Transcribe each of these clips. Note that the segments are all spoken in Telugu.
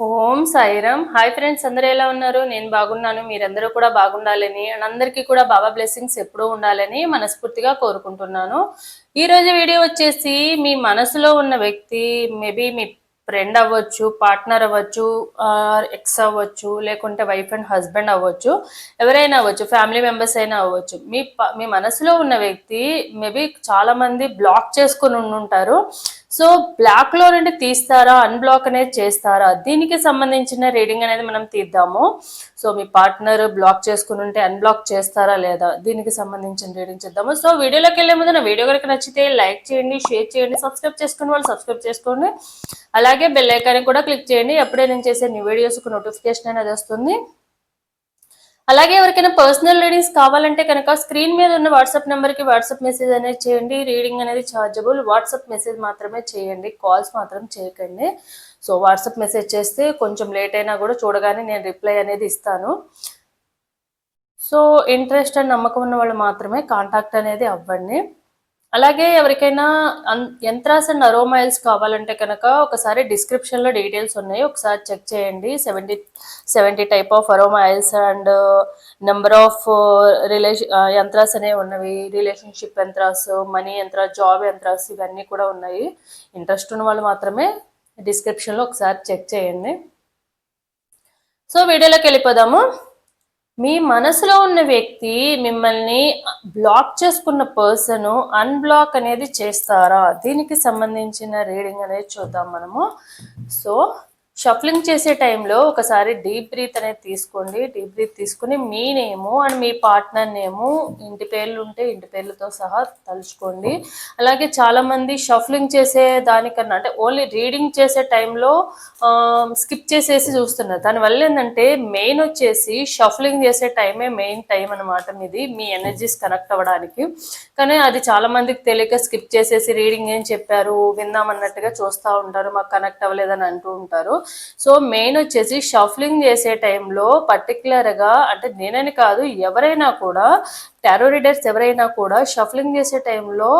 ఓం సాయిరామ్. హాయ్ ఫ్రెండ్స్ అందరూ ఎలా ఉన్నారు? నేను బాగున్నాను మీరందరూ కూడా బాగుండాలని అండ్ అందరికీ కూడా బాబా బ్లెస్సింగ్స్ ఎప్పుడూ ఉండాలని మనస్ఫూర్తిగా కోరుకుంటున్నాను. ఈరోజు వీడియో వచ్చేసి మీ మనసులో ఉన్న వ్యక్తి మేబీ మీ ఫ్రెండ్ అవ్వచ్చు పార్ట్నర్ అవ్వచ్చు ఎక్స్ అవ్వచ్చు లేకుంటే వైఫ్ అండ్ హస్బెండ్ అవ్వచ్చు ఎవరైనా అవ్వచ్చు ఫ్యామిలీ మెంబర్స్ అయినా అవ్వచ్చు. మీ ప- మీ మనసులో ఉన్న వ్యక్తి మేబీ చాలామంది బ్లాక్ చేసుకుని ఉండుంటారు. సో బ్లాక్లో నుండి తీస్తారా? అన్బ్లాక్ అనేది చేస్తారా? దీనికి సంబంధించిన రీడింగ్ అనేది మనం తీద్దాము. సో మీ పార్ట్నర్ బ్లాక్ చేసుకుని ఉంటే అన్బ్లాక్ చేస్తారా లేదా? దీనికి సంబంధించిన రీడింగ్ చేద్దాము. సో వీడియోలోకి వెళ్ళే ముందు నా వీడియో కనుక నచ్చితే లైక్ చేయండి షేర్ చేయండి సబ్స్క్రైబ్ చేసుకుని వాళ్ళు సబ్స్క్రైబ్ చేసుకోండి. అలాగే బెల్ ఐకాన్ కూడా క్లిక్ చేయండి. అప్పుడే నేను చేసే న్యూ వీడియోస్కి నోటిఫికేషన్ అనేది వస్తుంది. అలాగే ఎవరికైనా పర్సనల్ రీడింగ్స్ కావాలంటే కనుక స్క్రీన్ మీద ఉన్న వాట్సాప్ నెంబర్కి వాట్సాప్ మెసేజ్ అనేది చేయండి. రీడింగ్ అనేది ఛార్జబుల్ వాట్సాప్ మెసేజ్ మాత్రమే చేయండి. కాల్స్ మాత్రం చేయకండి. సో వాట్సాప్ మెసేజ్ చేస్తే కొంచెం లేట్ అయినా కూడా చూడగానే నేను రిప్లై అనేది ఇస్తాను. సో ఇంట్రెస్ట్ అండ్ నమ్మకం ఉన్న వాళ్ళు మాత్రమే కాంటాక్ట్ అనేది అవ్వండి. అలాగే ఎవరికైనా అన్- యంత్రాస్ అండ్ అరోమైల్స్ కావాలంటే కనుక ఒకసారి డిస్క్రిప్షన్లో డీటెయిల్స్ ఉన్నాయి. ఒకసారి చెక్ చేయండి. సెవెంటీ సెవెంటీ టైప్ ఆఫ్ అరోమైల్స్ అండ్ నెంబర్ ఆఫ్ రిలేషన్ యంత్రాస్ అనేవి ఉన్నవి. రిలేషన్షిప్ యంత్రాస్ మనీ యంత్రాస్ జాబ్ యంత్రాస్ ఇవన్నీ కూడా ఉన్నాయి. ఇంట్రెస్ట్ ఉన్న వాళ్ళు మాత్రమే డిస్క్రిప్షన్లో ఒకసారి చెక్ చేయండి. సో వీడియోలోకి వెళ్ళిపోదాము. మీ మనసులో ఉన్న వ్యక్తి మిమ్మల్ని బ్లాక్ చేసుకున్న పర్సన్ అన్బ్లాక్ అనేది చేస్తారా? దీనికి సంబంధించిన రీడింగ్ అనేది చూద్దాం మనము. సో షఫ్లింగ్ చేసే టైంలో ఒకసారి డీప్ బ్రీత్ అనేది తీసుకోండి. డీప్ బ్రీత్ తీసుకుని మీ నేము అండ్ మీ పార్ట్నర్ నేము ఇంటి పేర్లు ఉంటే ఇంటి పేర్లతో సహా తలుచుకోండి. అలాగే చాలామంది షఫ్లింగ్ చేసే దానికన్నా అంటే ఓన్లీ రీడింగ్ చేసే టైంలో స్కిప్ చేసేసి చూస్తున్నారు. దానివల్ల ఏంటంటే మెయిన్ వచ్చేసి షఫ్లింగ్ చేసే టైమే మెయిన్ టైం అనమాట మీది మీ ఎనర్జీస్ కనెక్ట్ అవ్వడానికి. కానీ అది చాలామందికి తెలియక స్కిప్ చేసేసి రీడింగ్ ఏం చెప్పారు విందామన్నట్టుగా చూస్తూ ఉంటారు మాకు కనెక్ట్ అవ్వలేదని అంటూ ఉంటారు. సో మెయిన్ వచ్చేసి షఫ్లింగ్ చేసే టైంలో పర్టికులర్గా అంటే నేనని కాదు ఎవరైనా కూడా టారో రీడర్స్ ఎవరైనా కూడా షఫ్లింగ్ చేసే టైంలో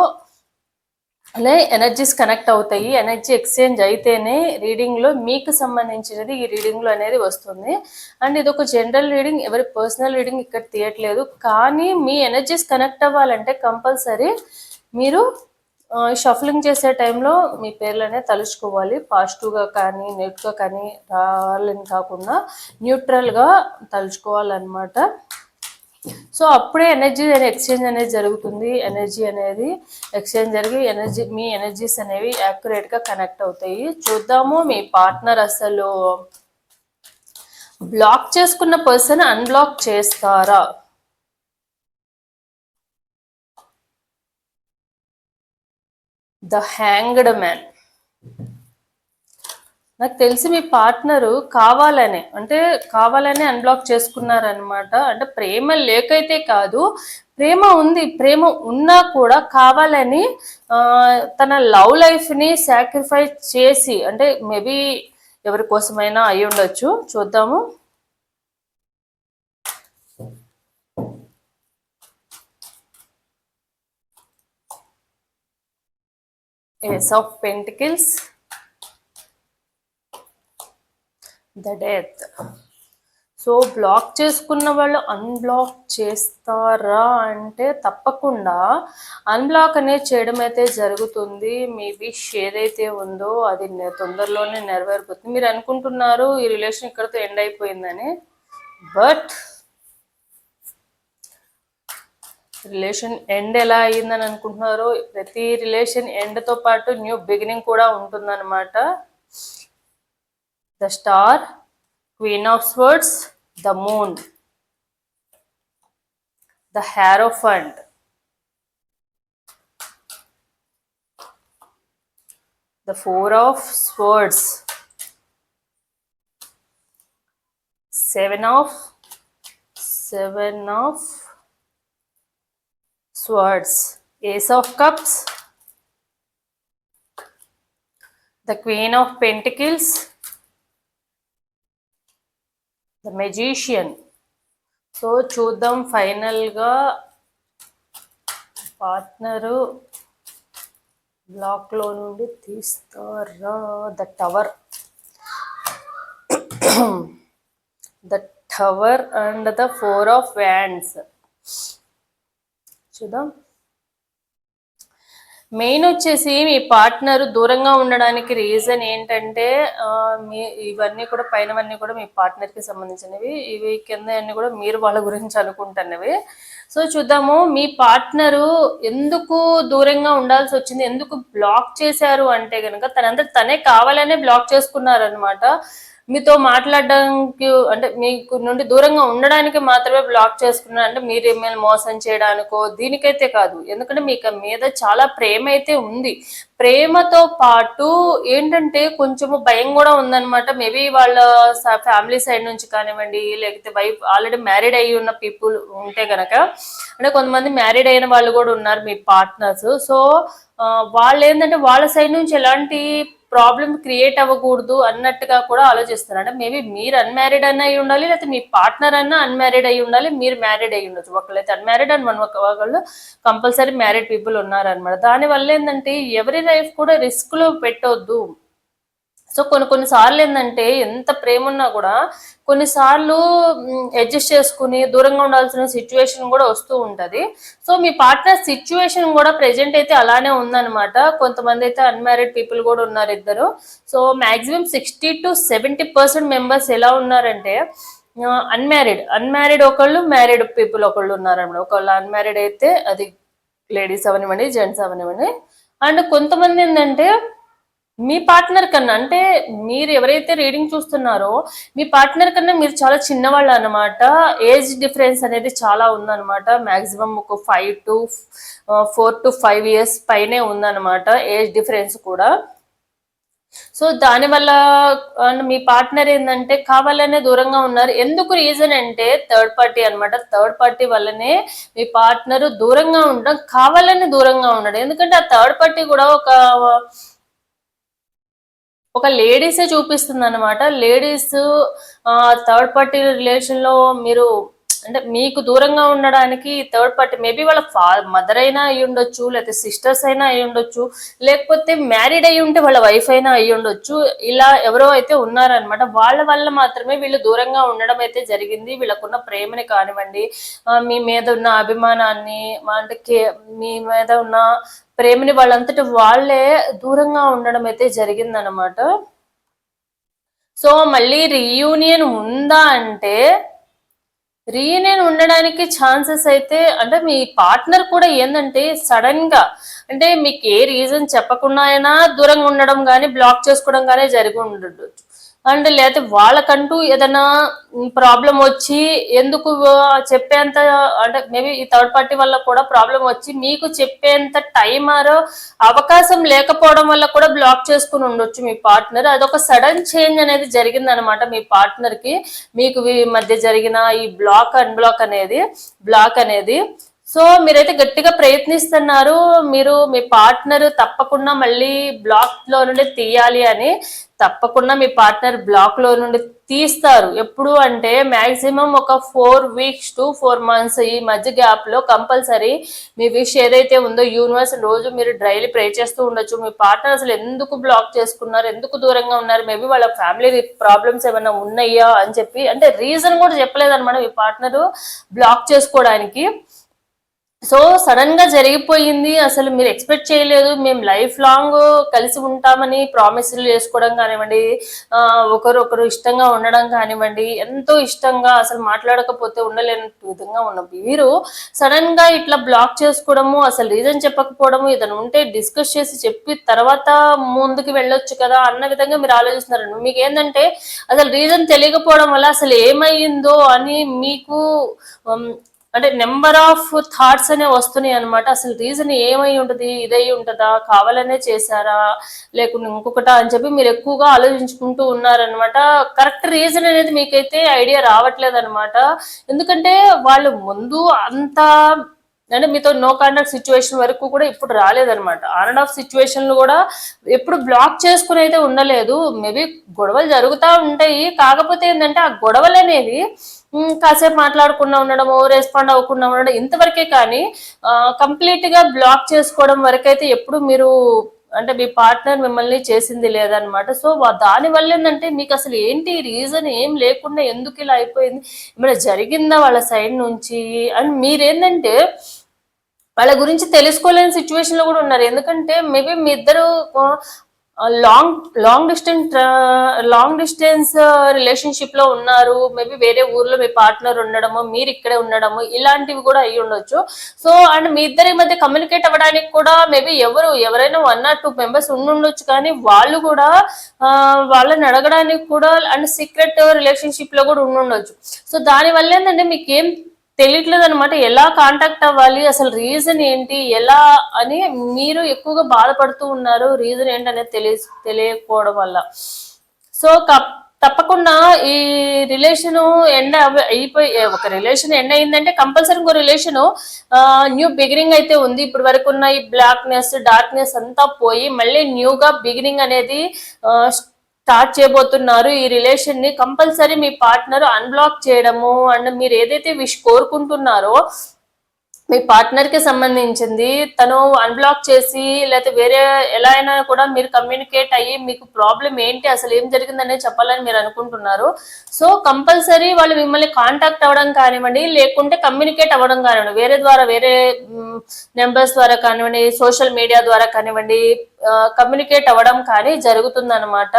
అలా ఎనర్జీస్ కనెక్ట్ అవుతాయి ఎనర్జీ ఎక్స్చేంజ్ అయితేనే రీడింగ్లో మీకు సంబంధించినది ఈ రీడింగ్లో అనేది వస్తుంది. అండ్ ఇది ఒక జనరల్ రీడింగ్ ఎవరి పర్సనల్ రీడింగ్ ఇక్కడ తీయట్లేదు. కానీ మీ ఎనర్జీస్ కనెక్ట్ అవ్వాలంటే కంపల్సరీ మీరు షఫలింగ్ చేసే టైంలో మీ పేర్లనే తలుచుకోవాలి. పాజిటివ్గా కానీ నెట్గా కానీ రావాలని కాకుండా న్యూట్రల్గా తలుచుకోవాలన్నమాట. సో అప్పుడే ఎనర్జీ అనేది ఎక్స్చేంజ్ అనేది జరుగుతుంది. ఎనర్జీ అనేది ఎక్స్చేంజ్ జరిగి ఎనర్జీ మీ ఎనర్జీస్ అనేవి యాక్యురేట్గా కనెక్ట్ అవుతాయి. చూద్దాము మీ పార్ట్నర్ అసలు బ్లాక్ చేసుకున్న పర్సన్ అన్బ్లాక్ చేస్తారా? The hanged man. నాకు తెలిసి మీ పార్ట్నరు కావాలని అంటే కావాలనే అన్బ్లాక్ చేసుకున్నారనమాట అంటే ప్రేమ లేకైతే కాదు ప్రేమ ఉంది ప్రేమ ఉన్నా కూడా కావాలని తన లవ్ లైఫ్ని సాక్రిఫైస్ చేసి అంటే మేబీ ఎవరి కోసమైనా అయి ఉండొచ్చు చూద్దాము. Ace of pentacles the death so block చేసుకున్న వాళ్ళు అన్బ్లాక్ చేస్తారా అంటే తప్పకుండా. అన్బ్లాక్ అనేది చేయడం అయితే జరుగుతుంది. మీ విష్ ఏదైతే ఉందో అది తొందరలోనే నెరవేరిపోతుంది మీరు అనుకుంటున్నారు ఈ రిలేషన్ ఇక్కడితో ఎండ్ అయిపోయిందని. బట్ రిలేషన్ ఎండ్ ఎలా అయ్యిందని అనుకుంటున్నారో ప్రతి రిలేషన్ ఎండ్తో పాటు న్యూ బిగినింగ్ కూడా ఉంటుంది ఉంటుందన్నమాట. The star queen of swords the moon the hierophant the four of swords seven of seven of swords, ace of cups, the queen of pentacles, the magician so చూద్దాం ఫైనల్గా పార్ట్నరు బ్లాక్లో నుండి తీస్తారా? The tower the tower and the four of wands చూద్దాం. మెయిన్ వచ్చేసి మీ పార్ట్నర్ దూరంగా ఉండడానికి రీజన్ ఏంటంటే మీ ఇవన్నీ కూడా పైనవన్నీ కూడా మీ పార్ట్నర్కి సంబంధించినవి. ఇవి కింద అన్నీ కూడా మీరు వాళ్ళ గురించి అనుకుంటున్నవి. సో చూద్దాము మీ పార్ట్నరు ఎందుకు దూరంగా ఉండాల్సి వచ్చింది? ఎందుకు బ్లాక్ చేశారు అంటే కనుక తనంతా తనే కావాలనే బ్లాక్ చేసుకున్నారనమాట మీతో మాట్లాడడానికి అంటే మీకు నుండి దూరంగా ఉండడానికి మాత్రమే బ్లాక్ చేసుకున్నారు అంటే మీరు ఏమైనా మోసం చేయడానికో దీనికైతే కాదు. ఎందుకంటే మీకు మీద చాలా ప్రేమ అయితే ఉంది. ప్రేమతో పాటు ఏంటంటే కొంచెము భయం కూడా ఉందన్నమాట. మేబీ వాళ్ళ ఫ్యామిలీ సైడ్ నుంచి కానివ్వండి లేకపోతే వైఫ్ ఆల్రెడీ మ్యారీడ్ అయ్యి ఉన్న పీపుల్ ఉంటే గనక అంటే కొంతమంది మ్యారీడ్ అయిన వాళ్ళు కూడా ఉన్నారు మీ పార్ట్నర్స్ సో వాళ్ళు ఏంటంటే వాళ్ళ సైడ్ నుంచి ఎలాంటి ప్రాబ్లం క్రియేట్ అవ్వకూడదు అన్నట్టుగా కూడా ఆలోచిస్తున్నారు అంటే మేబీ మీరు అన్మ్యారీడ్ అన్న అయి ఉండాలి లేకపోతే మీ పార్ట్నర్ అన్న అన్మ్యారీడ్ అయి ఉండాలి మీరు మ్యారీడ్ అయి ఉండొచ్చు. ఒకళ్ళైతే అన్మ్యారీడ్ అని మన ఒకళ్ళు కంపల్సరీ మ్యారీడ్ పీపుల్ ఉన్నారనమాట దానివల్ల ఏంటంటే ఎవరి లైఫ్ కూడా రిస్క్లో పెట్టొద్దు. సో కొన్ని కొన్ని సార్లు ఏంటంటే ఎంత ప్రేమ ఉన్నా కూడా కొన్నిసార్లు అడ్జస్ట్ చేసుకుని దూరంగా ఉండాల్సిన సిచ్యువేషన్ కూడా వస్తూ ఉంటది. సో మీ పార్ట్నర్ సిచ్యువేషన్ కూడా ప్రెజెంట్ అయితే అలానే ఉందన్నమాట. కొంతమంది అయితే అన్మ్యారీడ్ పీపుల్ కూడా ఉన్నారు ఇద్దరు. So maximum sixty to seventy percent members ఎలా ఉన్నారంటే అన్మ్యారీడ్ అన్మ్యారీడ్ ఒకళ్ళు మ్యారీడ్ పీపుల్ ఒకళ్ళు ఉన్నారన్నమాట. ఒకళ్ళు అన్మ్యారీడ్ అయితే అది లేడీస్ అవనివ్వండి జెంట్స్ అవనివ్వండి అండ్ కొంతమంది ఏంటంటే మీ పార్ట్నర్ కన్నా అంటే మీరు ఎవరైతే రీడింగ్ చూస్తున్నారో మీ పార్ట్నర్ కన్నా మీరు చాలా చిన్నవాళ్ళు అనమాట ఏజ్ డిఫరెన్స్ అనేది చాలా ఉందన్నమాట. మ్యాక్సిమం ఒక five to four to five years పైనే ఉందన్నమాట ఏజ్ డిఫరెన్స్ కూడా. సో దానివల్ల వల్ల మీ పార్ట్నర్ ఏంటంటే కావాలనే దూరంగా ఉన్నారు. ఎందుకు రీజన్ అంటే థర్డ్ పార్టీ అన్నమాట. థర్డ్ పార్టీ వల్లనే మీ పార్ట్నర్ దూరంగా ఉండడం కావాలని దూరంగా ఉన్నాడు ఎందుకంటే ఆ థర్డ్ పార్టీ కూడా ఒక ఒక లేడీసే చూపిస్తుంది అనమాట లేడీస్ థర్డ్ పార్టీ రిలేషన్లో మీరు అంటే మీకు దూరంగా ఉండడానికి థర్డ్ పార్టీ మేబీ వాళ్ళ ఫా మదర్ అయినా అయి ఉండొచ్చు లేకపోతే సిస్టర్స్ అయినా అయి ఉండొచ్చు లేకపోతే మ్యారీడ్ అయి ఉంటే వాళ్ళ వైఫ్ అయినా అయి ఉండొచ్చు ఇలా ఎవరో అయితే ఉన్నారనమాట వాళ్ళ వల్ల మాత్రమే వీళ్ళు దూరంగా ఉండడం అయితే జరిగింది. వీళ్ళకున్న ప్రేమని కానివ్వండి మీ మీద ఉన్న అభిమానాన్ని మా అంటే కే- మీ మీద ఉన్న ప్రేమని వాళ్ళంతటి వాళ్ళే దూరంగా ఉండడం అయితే జరిగిందనమాట సో మళ్ళీ రీయూనియన్ ఉందా అంటే రీయూనియన్ ఉండడానికి ఛాన్సెస్ అయితే అంటే మీ పార్ట్నర్ కూడా ఏంటంటే సడన్గా అంటే మీకు ఏ రీజన్ చెప్పకుండా అయినా దూరంగా ఉండడం కానీ బ్లాక్ చేసుకోవడం కానీ జరిగి ఉండొచ్చు. అండ్ లేకపోతే వాళ్ళకంటూ ఏదైనా ప్రాబ్లం వచ్చి ఎందుకు చెప్పేంత అంటే మేబీ ఈ థర్డ్ పార్టీ వల్ల కూడా ప్రాబ్లం వచ్చి మీకు చెప్పేంత టైం ఆరో అవకాశం లేకపోవడం వల్ల కూడా బ్లాక్ చేసుకుని ఉండొచ్చు మీ పార్ట్నర్. అదొక సడన్ చేంజ్ అనేది జరిగింది అనమాట మీ పార్ట్నర్కి మీకు మధ్య జరిగిన ఈ బ్లాక్ అన్బ్లాక్ అనేది బ్లాక్ అనేది సో మీరైతే గట్టిగా ప్రయత్నిస్తున్నారు మీరు మీ పార్ట్నర్ తప్పకుండా మళ్ళీ బ్లాక్లో నుండి తీయాలి అని తప్పకుండా మీ పార్ట్నర్ బ్లాక్లో నుండి తీస్తారు. ఎప్పుడు అంటే మాక్సిమం ఒక four weeks to four months ఈ మధ్య గ్యాప్లో కంపల్సరీ మీ విష్ ఏదైతే ఉందో యూనివర్స్ రోజు మీరు డైలీ ప్రే చేస్తూ ఉండొచ్చు. మీ పార్ట్నర్ అసలు ఎందుకు బ్లాక్ చేసుకున్నారు ఎందుకు దూరంగా ఉన్నారు మేబీ వాళ్ళ ఫ్యామిలీ ప్రాబ్లమ్స్ ఏమైనా ఉన్నాయా అని చెప్పి అంటే రీజన్ కూడా చెప్పలేదన్నమాట మీ పార్ట్నర్ బ్లాక్ చేసుకోవడానికి. సో సడన్గా జరిగిపోయింది. అసలు మీరు ఎక్స్పెక్ట్ చేయలేదు. మేము లైఫ్ లాంగ్ కలిసి ఉంటామని ప్రామిసులు చేసుకోవడం కానివ్వండి ఒకరు ఒకరు ఇష్టంగా ఉండడం కానివ్వండి ఎంతో ఇష్టంగా అసలు మాట్లాడకపోతే ఉండలేని విధంగా ఉన్న వీరు సడన్గా ఇట్లా బ్లాక్ చేసుకోవడము అసలు రీజన్ చెప్పకపోవడము ఇతను ఉంటే డిస్కస్ చేసి చెప్పి తర్వాత ముందుకు వెళ్ళొచ్చు కదా అన్న విధంగా మీరు ఆలోచిస్తున్నారు. మీకు ఏంటంటే అసలు రీజన్ తెలియకపోవడం వల్ల అసలు ఏమైందో అని మీకు అంటే నెంబర్ ఆఫ్ థాట్స్ అనే వస్తున్నాయి అనమాట అసలు రీజన్ ఏమై ఉంటుంది? ఇదై ఉంటుందా? కావాలనే చేశారా? లేకుంటే ఇంకొకటా అని చెప్పి మీరు ఎక్కువగా ఆలోచించుకుంటూ ఉన్నారనమాట కరెక్ట్ రీజన్ అనేది మీకైతే ఐడియా రావట్లేదు అనమాట ఎందుకంటే వాళ్ళు ముందు అంత అంటే మీతో నో కాంటాక్ట్ సిచ్యువేషన్ వరకు కూడా ఇప్పుడు రాలేదనమాట ఆన్ అండ్ ఆఫ్ సిచ్యువేషన్లు కూడా ఎప్పుడు బ్లాక్ చేసుకుని అయితే ఉండలేదు. మేబీ గొడవలు జరుగుతూ ఉంటాయి. కాకపోతే ఏంటంటే ఆ గొడవలు అనేవి కాసేపు మాట్లాడకుండా ఉండడము రెస్పాండ్ అవ్వకుండా ఉండడం ఇంతవరకే కానీ కంప్లీట్గా బ్లాక్ చేసుకోవడం వరకైతే ఎప్పుడు మీరు అంటే మీ పార్ట్నర్ మిమ్మల్ని చేసింది లేదనమాట సో దాని వల్ల ఏంటంటే మీకు అసలు ఏంటి రీజన్ ఏం లేకుండా ఎందుకు ఇలా అయిపోయింది? ఏమైనా జరిగిందా వాళ్ళ సైడ్ నుంచి? అండ్ మీరేంటంటే వాళ్ళ గురించి తెలుసుకోలేని సిచ్యువేషన్లో కూడా ఉన్నారు. ఎందుకంటే మేబీ మీ ఇద్దరు long long distance long distance రిలేషన్షిప్లో ఉన్నారు. మేబీ వేరే ఊర్లో మీ పార్ట్నర్ ఉండడము మీరు ఇక్కడే ఉండడము ఇలాంటివి కూడా అయ్యి ఉండొచ్చు. సో అండ్ మీ ఇద్దరి మధ్య కమ్యూనికేట్ అవ్వడానికి కూడా మేబీ ఎవరు ఎవరైనా వన్ ఆర్ టూ మెంబర్స్ ఉండుండొచ్చు కానీ వాళ్ళు కూడా వాళ్ళని అడగడానికి కూడా అండ్ సీక్రెట్ రిలేషన్షిప్లో కూడా ఉండుండొచ్చు సో దాని వల్ల ఏంటంటే మీకు ఏం తెలియట్లేదు అనమాట ఎలా కాంటాక్ట్ అవ్వాలి? అసలు రీజన్ ఏంటి? ఎలా అని మీరు ఎక్కువగా బాధపడుతూ ఉన్నారు. రీజన్ ఏంటి అనేది తెలియ తెలియకపోవడం వల్ల. సో తప్పకుండా ఈ రిలేషన్ ఎండ్ అయిపోయి ఒక రిలేషన్ ఎండ్ అయిందంటే కంపల్సరీ ఇంకో రిలేషను న్యూ బిగినింగ్ అయితే ఉంది. ఇప్పుడు వరకు ఉన్న ఈ బ్లాక్నెస్ డార్క్నెస్ అంతా పోయి మళ్ళీ న్యూగా బిగినింగ్ అనేది స్టార్ట్ చేయబోతున్నారు. ఈ రిలేషన్ని కంపల్సరీ మీ పార్ట్నర్ అన్బ్లాక్ చేయడము అండ్ మీరు ఏదైతే విష్ కోరుకుంటున్నారో మీ పార్ట్నర్కి సంబంధించింది తను అన్బ్లాక్ చేసి లేకపోతే వేరే ఎలా అయినా కూడా మీరు కమ్యూనికేట్ అయ్యి మీకు ప్రాబ్లం ఏంటి అసలు ఏం జరిగిందనే చెప్పాలని మీరు అనుకుంటున్నారు. సో కంపల్సరీ వాళ్ళు మిమ్మల్ని కాంటాక్ట్ అవ్వడం కానివ్వండి లేకుంటే కమ్యూనికేట్ అవ్వడం కానివ్వండి. వేరే ద్వారా వేరే నెంబర్స్ ద్వారా కానివ్వండి సోషల్ మీడియా ద్వారా కానివ్వండి కమ్యూనికేట్ అవ్వడం కానీ జరుగుతుందనమాట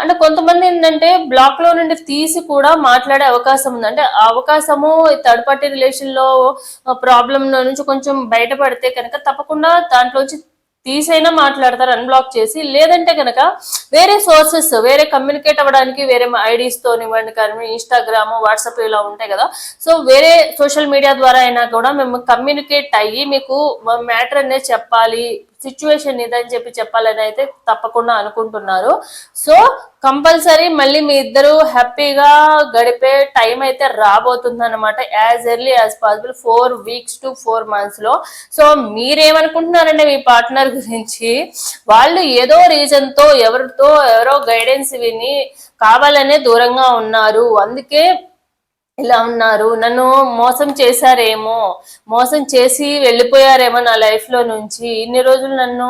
అంటే కొంతమంది ఏంటంటే బ్లాక్లో నుండి తీసి కూడా మాట్లాడే అవకాశం ఉంది. అంటే అవకాశము థర్డ్ పార్టీ రిలేషన్లో ప్రాబ్లం నుంచి కొంచెం బయటపడితే కనుక తప్పకుండా దాంట్లోంచి తీసైనా మాట్లాడతారు అన్బ్లాక్ చేసి. లేదంటే కనుక వేరే సోర్సెస్ వేరే కమ్యూనికేట్ అవ్వడానికి వేరే ఐడీస్ తోనివ్వండి కానీ ఇన్స్టాగ్రామ్ వాట్సాప్ ఇలా ఉంటాయి కదా. సో వేరే సోషల్ మీడియా ద్వారా అయినా కూడా మేము కమ్యూనికేట్ అయ్యి మీకు మ్యాటర్ అనేది చెప్పాలి. సిచ్యువేషన్ ఇదని చెప్పి చెప్పాలని అయితే తప్పకుండా అనుకుంటున్నారు. సో కంపల్సరీ మళ్ళీ మీ ఇద్దరు హ్యాపీగా గడిపే టైం అయితే రాబోతుంది అనమాట as early as possible four weeks to four మంత్స్లో. సో మీరేమనుకుంటున్నారంటే మీ పార్ట్నర్ గురించి? వాళ్ళు ఏదో రీజన్తో ఎవరితో ఎవరో గైడెన్స్ విని కావాలనే దూరంగా ఉన్నారు. అందుకే ఇలా ఉన్నారు. నన్ను మోసం చేశారేమో. మోసం చేసి వెళ్ళిపోయారేమో నా లైఫ్లో నుంచి. ఇన్ని రోజులు నన్ను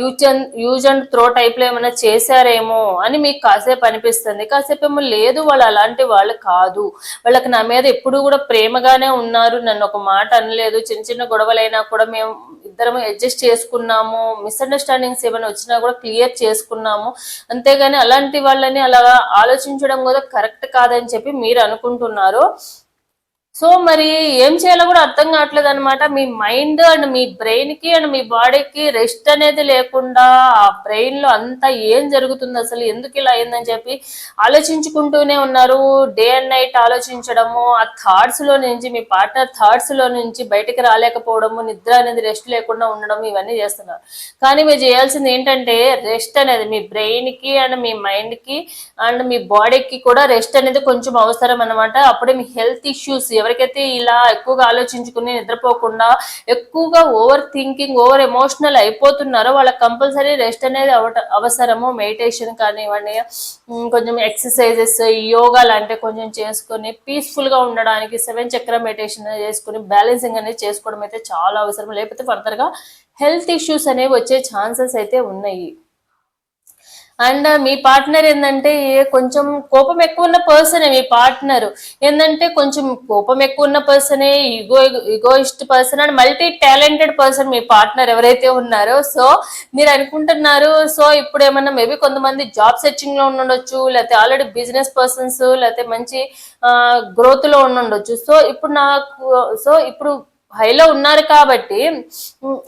use and use and throw టైప్లో ఏమైనా చేశారేమో అని మీకు కాసేపు అనిపిస్తుంది. కాసేపు ఏమో లేదు వాళ్ళు అలాంటి వాళ్ళు కాదు. వాళ్ళకి నా మీద ఎప్పుడు కూడా ప్రేమగానే ఉన్నారు. నన్ను ఒక మాట అనలేదు. చిన్న చిన్న గొడవలైనా కూడా మేము ఇద్దరం అడ్జస్ట్ చేసుకున్నాము మిస్అండర్స్టాండింగ్స్ ఏమైనా వచ్చినా కూడా క్లియర్ చేసుకున్నాము. అంతేగాని అలాంటి వాళ్ళని అలా ఆలోచించడం కూడా కరెక్ట్ కాదని చెప్పి మీరు అనుకుంటున్నారు. సో మరి ఏం చేయాలో కూడా అర్థం కావట్లేదు అనమాట మీ మైండ్ అండ్ మీ బ్రెయిన్కి అండ్ మీ బాడీకి రెస్ట్ అనేది లేకుండా ఆ బ్రెయిన్లో అంతా ఏం జరుగుతుంది అసలు? ఎందుకు ఇలా అయిందని చెప్పి ఆలోచించుకుంటూనే ఉన్నారు. డే అండ్ నైట్ ఆలోచించడము ఆ థాట్స్లో నుంచి మీ పార్ట్నర్ థాట్స్లో నుంచి బయటికి రాలేకపోవడము నిద్ర అనేది రెస్ట్ లేకుండా ఉండడం ఇవన్నీ చేస్తున్నారు. కానీ మీరు చేయాల్సింది ఏంటంటే రెస్ట్ అనేది మీ బ్రెయిన్కి అండ్ మీ మైండ్కి అండ్ మీ బాడీకి కూడా రెస్ట్ అనేది కొంచెం అవసరం అనమాట అప్పుడే మీ హెల్త్ ఇష్యూస్ ఎవరికైతే ఇలా ఎక్కువగా ఆలోచించుకుని నిద్రపోకుండా ఎక్కువగా ఓవర్ థింకింగ్ ఓవర్ ఎమోషనల్ అయిపోతున్నారో వాళ్ళకి కంపల్సరీ రెస్ట్ అనేది అవట- అవసరము. మెడిటేషన్ కానివ్వండి కొంచెం ఎక్సర్సైజెస్ యోగా లాంటివి కొంచెం చేసుకొని పీస్ఫుల్గా ఉండడానికి సెవెన్ చక్ర మెడిటేషన్ చేసుకుని బ్యాలెన్సింగ్ అనేది చేసుకోవడం అయితే చాలా అవసరం. లేకపోతే ఫర్దర్గా హెల్త్ ఇష్యూస్ అనేవి వచ్చే ఛాన్సెస్ అయితే ఉన్నాయి. అండ్ మీ పార్ట్నర్ ఏంటంటే కొంచెం కోపం ఎక్కువ ఉన్న పర్సనే మీ పార్ట్నర్. ఏంటంటే కొంచెం కోపం ఎక్కువ ఉన్న పర్సనే ego egoist person and multi talented person me partner ఎవరైతే ఉన్నారో సో మీరు అనుకుంటున్నారు సో ఇప్పుడు ఏమన్నా మేబీ కొంతమంది జాబ్ సెర్చింగ్లో ఉండొచ్చు లేకపోతే ఆల్రెడీ బిజినెస్ పర్సన్స్ లేకపోతే మంచి గ్రోత్లో ఉండొచ్చు సో ఇప్పుడు నాకు సో ఇప్పుడు హైలో ఉన్నారు కాబట్టి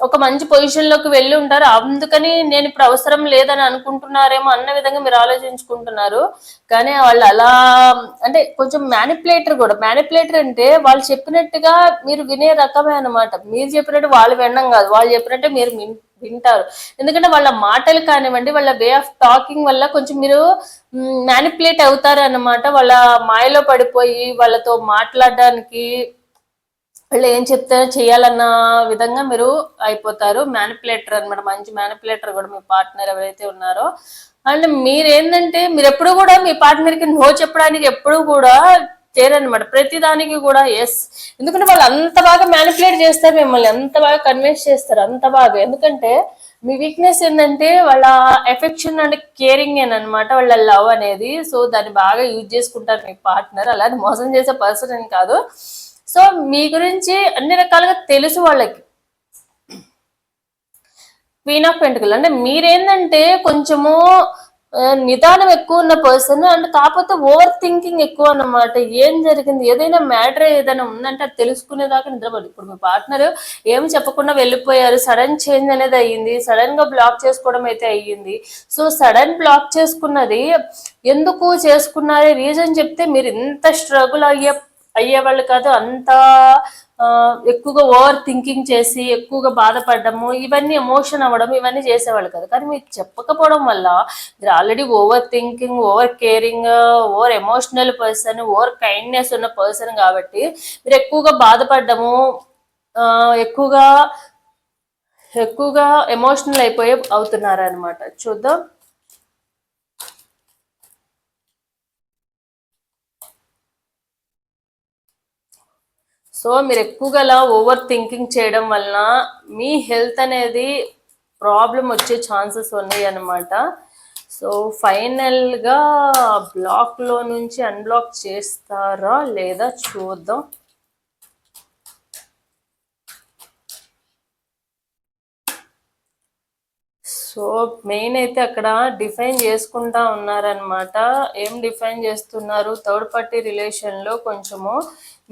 ఒక మంచి పొజిషన్లోకి వెళ్ళి ఉంటారు. అందుకని నేను ఇప్పుడు అవసరం లేదని అనుకుంటున్నారేమో అన్న విధంగా మీరు ఆలోచించుకుంటున్నారు. కానీ వాళ్ళు అలా అంటే కొంచెం మ్యానిపులేటర్ కూడా మ్యానిపులేటర్ అంటే వాళ్ళు చెప్పినట్టుగా మీరు వినే రకమే అన్నమాట. మీరు చెప్పినట్టు వాళ్ళు వినడం కాదు. వాళ్ళు చెప్పినట్టే మీరు విన్- వింటారు. ఎందుకంటే వాళ్ళ మాటలు కానివ్వండి వాళ్ళ వే ఆఫ్ టాకింగ్ వల్ల కొంచెం మీరు మ్యానిపులేట్ అవుతారు అన్నమాట వాళ్ళ మాయలో పడిపోయి వాళ్ళతో మాట్లాడడానికి వాళ్ళు ఏం చెప్తారో చేయాలన్న విధంగా మీరు అయిపోతారు. మ్యానిపులేటర్ అన్నమాట. మంచి మ్యానిపులేటర్ కూడా మీ పార్ట్నర్ ఎవరైతే ఉన్నారో. అండ్ మీరేంటంటే మీరు ఎప్పుడు కూడా మీ పార్ట్నర్కి నో చెప్పడానికి ఎప్పుడు కూడా చేయరనమాట ప్రతి దానికి కూడా ఎస్ ఎందుకంటే వాళ్ళు అంత బాగా మ్యానిపులేట్ చేస్తారు మిమ్మల్ని. అంత బాగా కన్విన్స్ చేస్తారు. అంత బాగా. ఎందుకంటే మీ వీక్నెస్ ఏంటంటే వాళ్ళ ఎఫెక్షన్ అండ్ కేరింగ్ అనమాట వాళ్ళ లవ్ అనేది. సో దాన్ని బాగా యూజ్ చేసుకుంటారు మీ పార్ట్నర్ అలానే మోసం చేసే పర్సన్ అని కాదు. సో మీ గురించి అన్ని రకాలుగా తెలుసు వాళ్ళకి. క్వీన్ ఆఫ్ పెంటికల్ అంటే మీరేంటంటే కొంచెము నిదానం ఎక్కువ ఉన్న పర్సన్ అండ్ కాకపోతే ఓవర్ థింకింగ్ ఎక్కువ అన్నమాట. ఏం జరిగింది? ఏదైనా మ్యాటర్ ఏదైనా ఉందంటే అది తెలుసుకునేదాకా నిద్రపోదు. ఇప్పుడు మీ పార్ట్నర్ ఏం చెప్పకుండా వెళ్ళిపోయారు. సడన్ చేంజ్ అనేది అయ్యింది. సడన్గా బ్లాక్ చేసుకోవడం అయితే అయ్యింది. సో సడన్ బ్లాక్ చేసుకున్నది ఎందుకు చేసుకున్నారే? రీజన్ చెప్తే మీరు ఇంత స్ట్రగుల్ అయ్యే అయ్యేవాళ్ళు కాదు. అంత ఎక్కువగా ఓవర్ థింకింగ్ చేసి ఎక్కువగా బాధపడము ఇవన్నీ ఎమోషన్ అవ్వడం ఇవన్నీ చేసేవాళ్ళు కాదు. కానీ మీరు చెప్పకపోవడం వల్ల మీరు already over thinking over caring over emotional person over kindness ఉన్న పర్సన్ కాబట్టి మీరు ఎక్కువగా బాధపడము ఎక్కువగా ఎక్కువగా ఎమోషనల్ అయిపోయి అవుతున్నారు అనమాట చూద్దాం. సో మీరు ఎక్కువగా అలా ఓవర్ థింకింగ్ చేయడం వలన మీ హెల్త్ అనేది ప్రాబ్లం వచ్చే ఛాన్సెస్ ఉన్నాయి అన్నమాట. సో ఫైనల్గా బ్లాక్లో నుంచి అన్బ్లాక్ చేస్తారా లేదా చూద్దాం. సో మెయిన్ అయితే అక్కడ డిఫైన్ చేసుకుంటా ఉన్నారనమాట ఏం డిఫైన్ చేస్తున్నారు? థర్డ్ పార్టీ రిలేషన్లో కొంచెము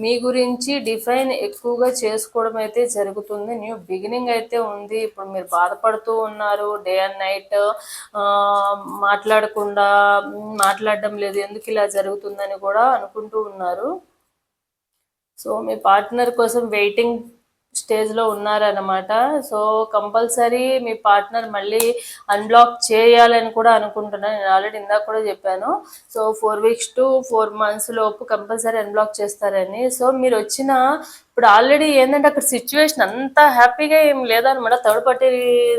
మీ గురించి డిఫైన్ ఎక్కువగా చేసుకోవడం అయితే జరుగుతుంది. న్యూ బిగినింగ్ అయితే ఉంది. ఇప్పుడు మీరు బాధపడుతూ ఉన్నారు. డే అండ్ నైట్ మాట్లాడకుండా మాట్లాడడం లేదు. ఎందుకు ఇలా జరుగుతుందని కూడా అనుకుంటూ ఉన్నారు. సో మీ పార్ట్నర్ కోసం వెయిటింగ్ స్టేజ్లో ఉన్నారనమాట సో కంపల్సరీ మీ పార్ట్నర్ మళ్ళీ అన్బ్లాక్ చేయాలని కూడా అనుకుంటున్నాను నేను ఆల్రెడీ ఇందాక కూడా చెప్పాను. So four weeks to four months లోపు కంపల్సరీ అన్బ్లాక్ చేస్తారని. సో మీరు వచ్చిన ఇప్పుడు ఆల్రెడీ ఏంటంటే అక్కడ సిచ్యువేషన్ అంత హ్యాపీగా ఏం లేదనమాట. థర్డ్ పార్టీ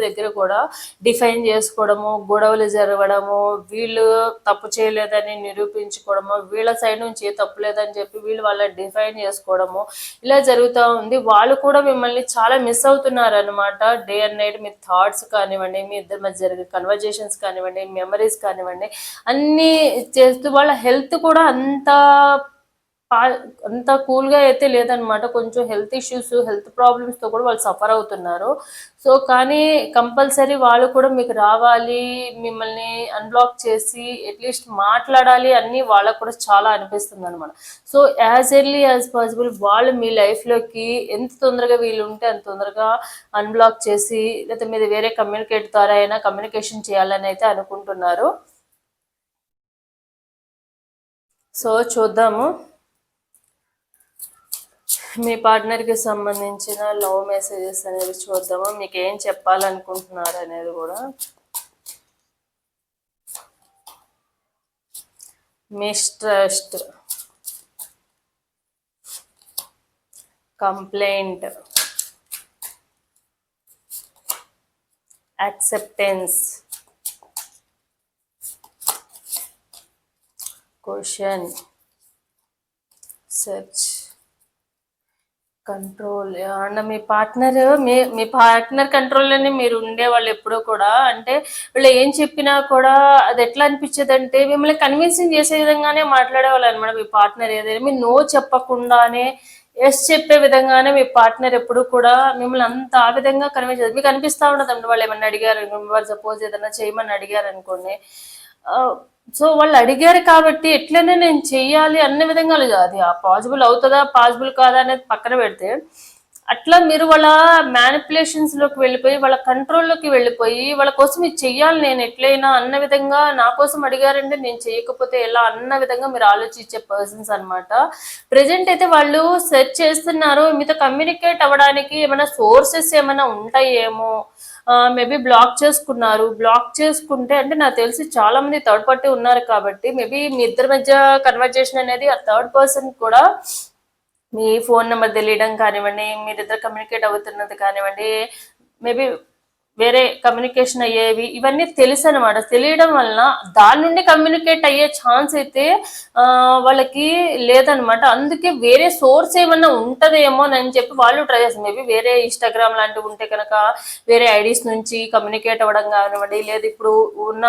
దగ్గర కూడా డిఫైన్ చేసుకోవడము గొడవలు జరగడము వీళ్ళు తప్పు చేయలేదని నిరూపించుకోవడము వీళ్ళ సైడ్ నుంచి తప్పు లేదని చెప్పి వీళ్ళు వాళ్ళని డిఫైన్ చేసుకోవడము ఇలా జరుగుతూ ఉంది. వాళ్ళు కూడా మిమ్మల్ని చాలా మిస్ అవుతున్నారు అనమాట డే అండ్ నైట్ మీ థాట్స్ కానివ్వండి మీ ఇద్దరి మధ్య జరిగే కన్వర్జేషన్స్ కానివ్వండి మెమరీస్ కానివ్వండి అన్నీ చేస్తూ వాళ్ళ హెల్త్ కూడా అంత అంత కూల్గా అయితే లేదనమాట కొంచెం హెల్త్ ఇష్యూస్ హెల్త్ ప్రాబ్లమ్స్తో కూడా వాళ్ళు సఫర్ అవుతున్నారు. సో కానీ కంపల్సరీ వాళ్ళు కూడా మీకు రావాలి మిమ్మల్ని అన్బ్లాక్ చేసి అట్లీస్ట్ మాట్లాడాలి అన్నీ వాళ్ళకు కూడా చాలా అనిపిస్తుంది అనమాట so as early as possible వాళ్ళు మీ లైఫ్లోకి ఎంత తొందరగా వీలు ఉంటే అంత తొందరగా అన్బ్లాక్ చేసి లేకపోతే మీద వేరే కమ్యూనికేట్ ద్వారా అయినా కమ్యూనికేషన్ చేయాలని అయితే అనుకుంటున్నారు. సో చూద్దాము. మీ పార్ట్నర్కి సంబంధించిన లవ్ మెసేజెస్ అనేది చూద్దాము? మీకు ఏం చెప్పాలనుకుంటున్నారు అనేది కూడా? Mistrust complaint acceptance question search control and me partner మీ మీ పార్ట్నర్ కంట్రోల్లోనే మీరు ఉండేవాళ్ళు ఎప్పుడూ కూడా. అంటే వీళ్ళు ఏం చెప్పినా కూడా అది ఎట్లా అనిపించేది అంటే మిమ్మల్ని కన్విన్సింగ్ చేసే విధంగానే మాట్లాడేవాళ్ళు అనమాట మీ పార్ట్నర్. ఏదైనా మీరు నో చెప్పకుండానే ఎస్ చెప్పే విధంగానే మీ పార్ట్నర్ ఎప్పుడు కూడా మిమ్మల్ని అంత ఆ విధంగా కన్విన్స్ చేస్తారు మీకు అనిపిస్తూ ఉండదు వాళ్ళు ఏమన్నా అడిగారు వాళ్ళు సపోజ్ ఏదైనా చేయమని అడిగారు అనుకోండి సో వాళ్ళు అడిగారు కాబట్టి ఎట్లనే నేను చెయ్యాలి అన్న విధంగా అది పాజిబుల్ అవుతుందా పాసిబుల్ కాదా అనేది పక్కన పెడితే అట్లా మీరు వాళ్ళ manipulations లోకి వెళ్ళిపోయి వాళ్ళ కంట్రోల్లోకి వెళ్ళిపోయి వాళ్ళ కోసం ఇది చెయ్యాలి నేను ఎట్లయినా అన్న విధంగా నా కోసం అడిగారంటే నేను చేయకపోతే ఎలా అన్న విధంగా మీరు ఆలోచించే పర్సన్స్ అన్నమాట. ప్రజెంట్ అయితే వాళ్ళు సెర్చ్ చేస్తున్నారు మీతో కమ్యూనికేట్ అవ్వడానికి ఏమైనా సోర్సెస్ ఏమైనా ఉంటాయేమో మేబీ బ్లాక్ చేసుకున్నారు. బ్లాక్ చేసుకుంటే అంటే నాకు తెలిసి చాలా మంది థర్డ్ పార్టీ ఉన్నారు కాబట్టి మేబీ మీ ఇద్దరి మధ్య కన్వర్జేషన్ అనేది ఆ థర్డ్ పర్సన్ కూడా మీ ఫోన్ నెంబర్ తెలియడం కానివ్వండి మీరిద్దరు కమ్యూనికేట్ అవుతున్నది కానివ్వండి మేబీ వేరే కమ్యూనికేషన్ అయ్యేవి ఇవన్నీ తెలుసు అనమాట తెలియడం వలన దాని నుండి కమ్యూనికేట్ అయ్యే ఛాన్స్ అయితే వాళ్ళకి లేదనమాట అందుకే వేరే సోర్స్ ఏమన్నా ఉంటదేమో అని చెప్పి వాళ్ళు ట్రై చేస్తారు. మేబీ వేరే ఇన్స్టాగ్రామ్ లాంటివి ఉంటే కనుక వేరే ఐడీస్ నుంచి కమ్యూనికేట్ అవ్వడం కానివ్వండి లేదా ఇప్పుడు ఉన్న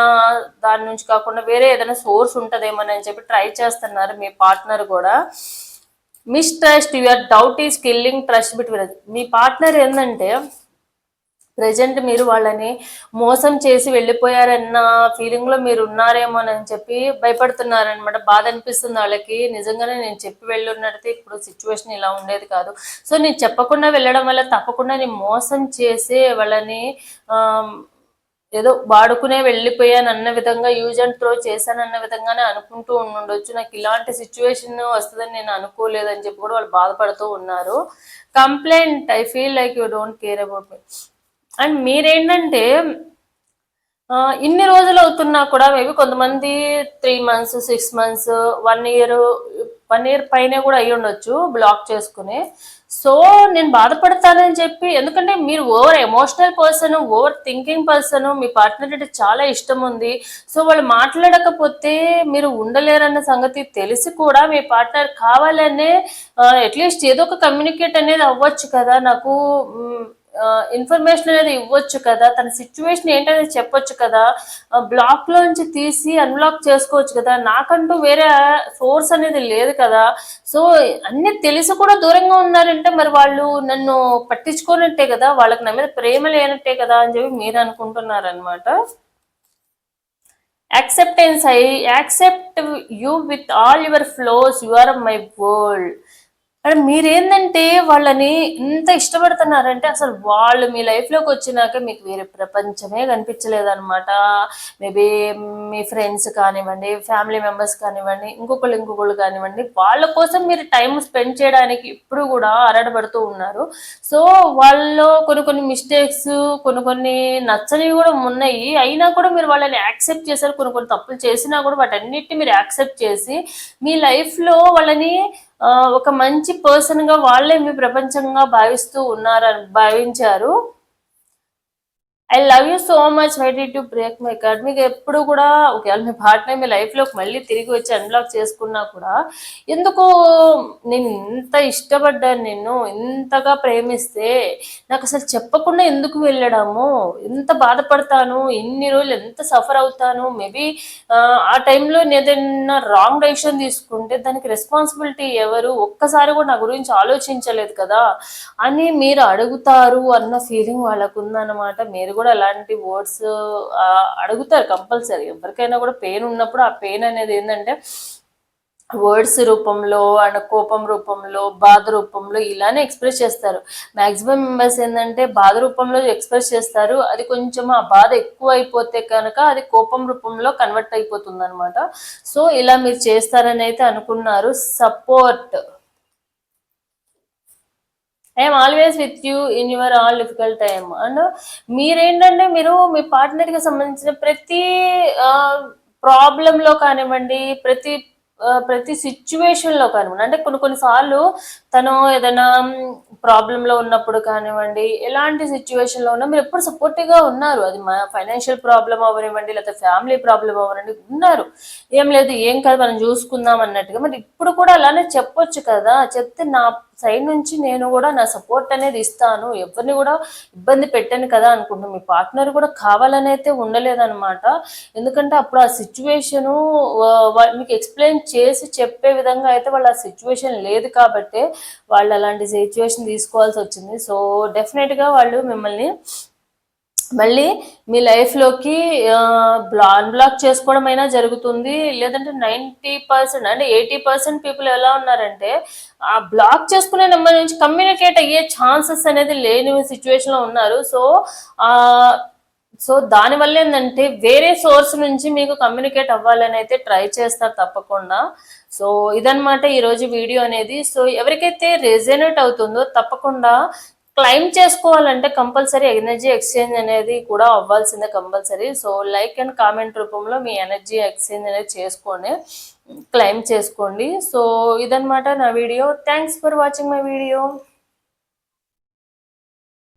దాని నుంచి కాకుండా వేరే ఏదైనా సోర్స్ ఉంటదేమో అని చెప్పి ట్రై చేస్తున్నారు మీ పార్ట్నర్ కూడా. Mistrust your doubt is killing trust between me partner ఏంటంటే ప్రజెంట్ మీరు వాళ్ళని మోసం చేసి వెళ్ళిపోయారన్న ఫీలింగ్లో మీరు ఉన్నారేమో అని చెప్పి భయపడుతున్నారనమాట బాధ అనిపిస్తుంది వాళ్ళకి. నిజంగానే నేను చెప్పి వెళ్ళున్నట్టు ఇప్పుడు సిచ్యువేషన్ ఇలా ఉండేది కాదు. సో నేను చెప్పకుండా వెళ్ళడం వల్ల తప్పకుండా నేను మోసం చేసి వాళ్ళని ఏదో వాడుకునే వెళ్ళిపోయాను అన్న విధంగా యూజ్ అండ్ త్రో చేశాను అన్న విధంగానే అనుకుంటూ ఉండొచ్చు నాకు ఇలాంటి సిచ్యువేషన్ వస్తుందని నేను అనుకోలేదని చెప్పి కూడా వాళ్ళు బాధపడుతూ ఉన్నారు. Complaint I feel like you don't care about me and మీరేంటంటే ఇన్ని రోజులు అవుతున్నా కూడా మేబీ కొంతమంది three months six months one year one year పైన కూడా అయ్యి ఉండొచ్చు బ్లాక్ చేసుకుని. సో నేను బాధపడతానని చెప్పి ఎందుకంటే మీరు over emotional person over thinking person మీ పార్ట్నర్ అంటే చాలా ఇష్టం ఉంది. సో వాళ్ళు మాట్లాడకపోతే మీరు ఉండలేరన్న సంగతి తెలిసి కూడా మీ పార్ట్నర్ కావాలనే అట్లీస్ట్ ఏదో ఒక కమ్యూనికేట్ అనేది అవ్వచ్చు కదా. నాకు ఇన్ఫర్మేషన్ అనేది ఇవ్వచ్చు కదా తన సిచ్యువేషన్ ఏంటనేది చెప్పొచ్చు కదా బ్లాక్ లోంచి తీసి అన్బ్లాక్ చేసుకోవచ్చు కదా నాకంటూ వేరే సోర్స్ అనేది లేదు కదా. సో అన్ని తెలిసి కూడా దూరంగా ఉన్నారంటే మరి వాళ్ళు నన్ను పట్టించుకోనట్టే కదా వాళ్ళకి నా మీద ప్రేమ లేనట్టే కదా అని చెప్పి మీరు అనుకుంటున్నారనమాట acceptance I accept you with all your flaws you are my world and మీరేందంటే వాళ్ళని ఇంత ఇష్టపడుతున్నారంటే అసలు వాళ్ళు మీ లైఫ్లోకి వచ్చినాక మీకు వేరే ప్రపంచమే కనిపించలేదన్నమాట. మేబీ మీ ఫ్రెండ్స్ కానివ్వండి ఫ్యామిలీ మెంబర్స్ కానివ్వండి ఇంకొకళ్ళు ఇంకొకళ్ళు కానివ్వండి వాళ్ళ కోసం మీరు టైం స్పెండ్ చేయడానికి ఇప్పుడు కూడా అరడబడుతూ ఉన్నారు. సో వాళ్ళు కొన్ని కొన్ని మిస్టేక్స్ కొన్ని కొన్ని నచ్చనివి కూడా ఉన్నాయి. అయినా కూడా మీరు వాళ్ళని యాక్సెప్ట్ చేశారు కొన్ని కొన్ని తప్పులు చేసినా కూడా వాటన్నిటిని మీరు యాక్సెప్ట్ చేసి మీ లైఫ్లో వాళ్ళని ఒక మంచి పర్సన్గా వాళ్ళే మీ ప్రపంచంగా భావిస్తూ ఉన్నారని భావించారు. I love you so much why did to break my heart మీకు ఎప్పుడు కూడా ఒకవేళ మీ పార్ట్నర్ మీ లైఫ్లోకి మళ్ళీ తిరిగి వచ్చి అన్లాక్ చేసుకున్నా కూడా ఎందుకు నేను ఇంత ఇష్టపడ్డాను నిన్ను ఇంతగా ప్రేమిస్తే నాకు అసలు చెప్పకుండా ఎందుకు వెళ్ళడము? ఎంత బాధపడతాను ఇన్ని రోజులు ఎంత సఫర్ అవుతాను? మేబీ ఆ టైంలో నేను ఏదైనా రాంగ్ డెసిషన్ తీసుకుంటే దానికి రెస్పాన్సిబిలిటీ ఎవరు? ఒక్కసారి కూడా నా గురించి ఆలోచించలేదు కదా? అని మీరు అడుగుతారు అన్న ఫీలింగ్ వాళ్ళకు ఉందన్నమాట. మీరు కూడా అలాంటి వర్డ్స్ అడుగుతారు కంపల్సరీ ఎవరికైనా కూడా పెయిన్ ఉన్నప్పుడు ఆ పెయిన్ అనేది ఏంటంటే వర్డ్స్ రూపంలో అండ్ కోపం రూపంలో బాధ రూపంలో ఇలానే ఎక్స్ప్రెస్ చేస్తారు. మ్యాక్సిమం మెంబర్స్ ఏంటంటే బాధ రూపంలో ఎక్స్ప్రెస్ చేస్తారు. అది కొంచెం ఆ బాధ ఎక్కువ అయిపోతే కనుక అది కోపం రూపంలో కన్వర్ట్ అయిపోతుంది అనమాట సో ఇలా మీరు చేస్తారని అయితే అనుకున్నారు. Support I'm always with you in your all difficult time and మీరేంటంటే మీరు మీ పార్ట్నర్కి సంబంధించిన ప్రతి ప్రాబ్లంలో కానివ్వండి ప్రతి ప్రతి సిచ్యువేషన్లో కానివ్వండి అంటే కొన్ని కొన్నిసార్లు తను ఏదైనా ప్రాబ్లంలో ఉన్నప్పుడు కానివ్వండి ఎలాంటి సిచ్యువేషన్లో ఉన్నా మీరు ఎప్పుడు సపోర్టివ్గా ఉన్నారు. అది మా ఫైనాన్షియల్ ప్రాబ్లం అవ్వనివ్వండి లేకపోతే ఫ్యామిలీ ప్రాబ్లం అవ్వనివ్వండి ఉన్నారు. ఏం లేదు ఏం కాదు మనం చూసుకుందాం అన్నట్టుగా. మరి ఇప్పుడు కూడా అలానే చెప్పొచ్చు కదా. చెప్తే నా సైడ్ నుంచి నేను కూడా నా సపోర్ట్ అనేది ఇస్తాను. ఎవరిని కూడా ఇబ్బంది పెట్టాను కదా అనుకుంటున్నాను. మీ పార్ట్నర్ కూడా కావాలని అయితే ఉండలేదన్నమాట. ఎందుకంటే అప్పుడు ఆ సిచ్యువేషను మీకు ఎక్స్ప్లెయిన్ చేసి చెప్పే విధంగా అయితే వాళ్ళ ఆ సిచ్యువేషన్ లేదు కాబట్టి వాళ్ళు అలాంటి సిచ్యువేషన్ తీసుకోవాల్సి వచ్చింది. సో డెఫినెట్గా వాళ్ళు మిమ్మల్ని మళ్ళీ మీ లైఫ్లోకి బ్లాన్ అన్బ్లాక్ చేసుకోవడం అయినా జరుగుతుంది. లేదంటే నైంటీ పర్సెంట్ అంటే ఎయిటీ పర్సెంట్ పీపుల్ ఎలా ఉన్నారంటే ఆ బ్లాక్ చేసుకునే నెంబర్ నుంచి కమ్యూనికేట్ అయ్యే ఛాన్సెస్ అనేది లేని సిచ్యువేషన్లో ఉన్నారు. సో సో దానివల్ల ఏంటంటే వేరే సోర్స్ నుంచి మీకు కమ్యూనికేట్ అవ్వాలని అయితే ట్రై చేస్తారు తప్పకుండా. సో ఇదనమాట ఈరోజు వీడియో అనేది. సో ఎవరికైతే రెజనేట్ అవుతుందో తప్పకుండా క్లైమ్ చేసుకోవాలంటే కంపల్సరీ ఎనర్జీ ఎక్స్చేంజ్ అనేది కూడా అవ్వాల్సిందే compulsory. So like and comment రూపంలో మీ ఎనర్జీ ఎక్స్చేంజ్ అనేది చేసుకొని క్లైమ్ చేసుకోండి. సో ఇదనమాట నా video. Thanks for watching my video.